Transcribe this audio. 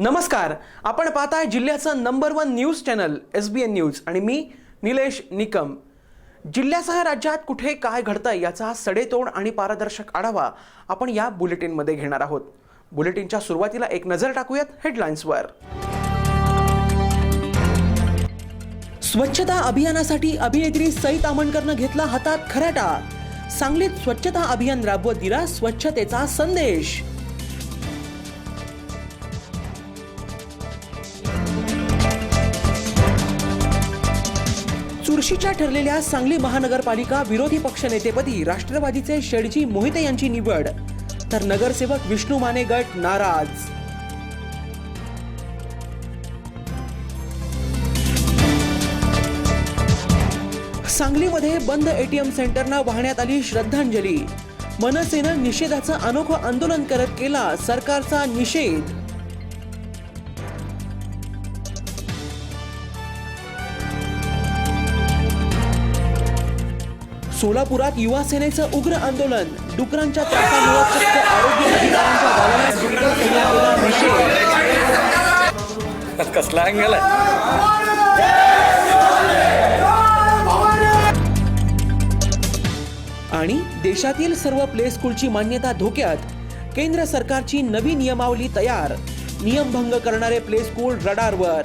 नमस्कार. आपण पाहताय जिल्ह्याचं number one news channel S B N news आणि मी निलेश निकम. जिल्ह्यासह राज्यात कुठे काय घडतंय याचा सडेतोड आणि पारदर्शक आढावा आपण या बुलेटिनमध्ये घेणार आहोत. बुलेटिनच्या सुरुवातीला एक नजर टाकूयात हेडलाईन्सवर स्वच्छता अभियानासाठी अभिनेत्री सई तामणकरनं घेतला हातात खराटा. सांगलीत स्वच्छता अभियान राबवत दिला स्वच्छतेचा संदेश. चुरशीच्या ठरलेल्या सांगली महानगरपालिका विरोधी पक्षनेतेपदी राष्ट्रवादीचे शेडजी मोहिते यांची निवड. तर नगरसेवक विष्णू माने गट नाराज. सांगलीमध्ये बंद एटीएम सेंटरना वाहण्यात आली श्रद्धांजली. मनसेनं निषेधाचं अनोखं आंदोलन करत केला सरकारचा निषेध. सोलापुरात युवा सेनेचं उग्र आंदोलन. डुकरांच्या त्रासामुळे चक्क आरोग्य अधिकाऱ्यांच्या दालनात डुक्कर केल्यामुळे निषेध कसला अँगल आणि देशातील सर्व प्ले स्कूलची मान्यता धोक्यात. केंद्र सरकारची नवी नियमावली तयार. नियमभंग करणारे प्ले स्कूल रडारवर.